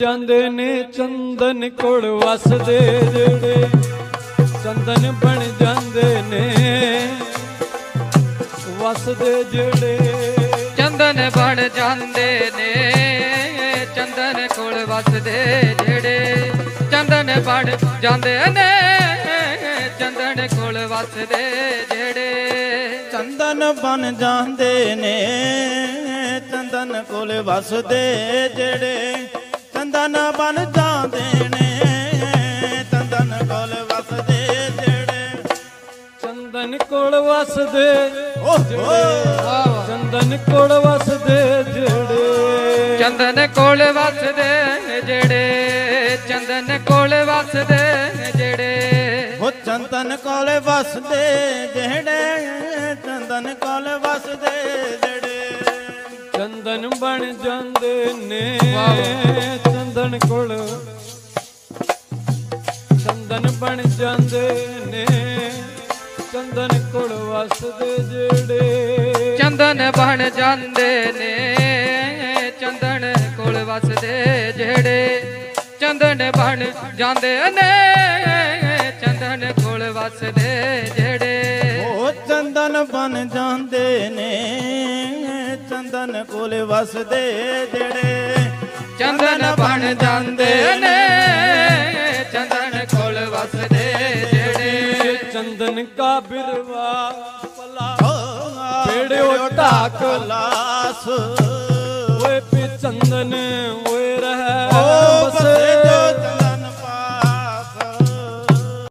ਜਾਂਦੇ ਨੇ ਚੰਦਨ ਕੋਲ ਵਸਦੇ ਜਿਹੜੇ ਚੰਦਨ ਬਣ ਜਾਂਦੇ ਨੇ। ਵਸਦੇ ਜਿਹੜੇ ਚੰਦਨ ਬਣ ਜਾਂਦੇ ਨੇ। ਚੰਦਨ ਕੋਲ ਵਸਦੇ ਜਿਹੜੇ ਚੰਦਨ ਬਣ ਜਾਂਦੇ ਨੇ। ਚੰਦਨ ਕੋਲ ਵਸਦੇ ਜਿਹੜੇ ਚੰਦਨ ਬਨ ਜਾਂਦੇ ਨੇ। ਚੰਦਨ ਕੋਲ ਵਸਦੇ ਜਿਹੜੇ ਚੰਦਨ ਬਨ ਜਾਂਦੇ ਨੇ ਚੰਦਨ ਕੋਲ ਵਸਦੇ ਜਿਹੜੇ। ਚੰਦਨ ਕੋਲ ਵਸਦੇ ਓਹੋ। ਚੰਦਨ ਕੋਲ ਵਸਦੇ ਜਿਹੜੇ। ਚੰਦਨ ਕੋਲ ਵਸਦੇ ਜਿਹੜੇ ਚੰਦਨ ਕੋਲ ਵਸਦੇ ਜਿਹੜੇ। ਉਹ ਚੰਦਨ ਕੋਲ ਵਸਦੇ ਜਿਹੜੇ ਚੰਦਨ ਕੋਲ ਵਸਦੇ ਜਿਹੜੇ। ਚੰਦਨ ਬਣ ਜਾਂਦੇ ਨੇ। ਵਾਹ। ਚੰਦਨ ਕੋਲ। ਚੰਦਨ ਬਣ ਜਾਂਦੇ ਨੇ। ਚੰਦਨ ਕੋਲ ਵਸਦੇ ਜਿਹੜੇ। ਚੰਦਨ ਬਣ ਜਾਂਦੇ ਨੇ। ਚੰਦਨ ਕੋਲ ਵਸਦੇ ਜਿਹੜੇ। ਚੰਦਨ ਬਣ ਜਾਂਦੇ ਨੇ। ਚੰਦਨ ਕੋਲ ਵਸਦੇ ਜਿਹੜੇ। ਉਹ ਚੰਦਨ ਬਨ ਜਾਂਦੇ ਨੇ। ਚੰਦਨ ਕੋਲ ਵਸਦੇ ਜਿਹੜੇ। ਚੰਦਨ ਬਣ ਜਾਂਦੇ ਨੇ। ਚੰਦਨ ਕੋਲ ਵਸਦੇ ਜਿਹੜੇ। ਚੰਦਨ ਕਾ ਬਿਰਵਾ ਪਲਾ ਢਾਕ ਲਾਸ ਓਏ ਪੇ ਚੰਦਨ ਓਏ ਰਹਿ।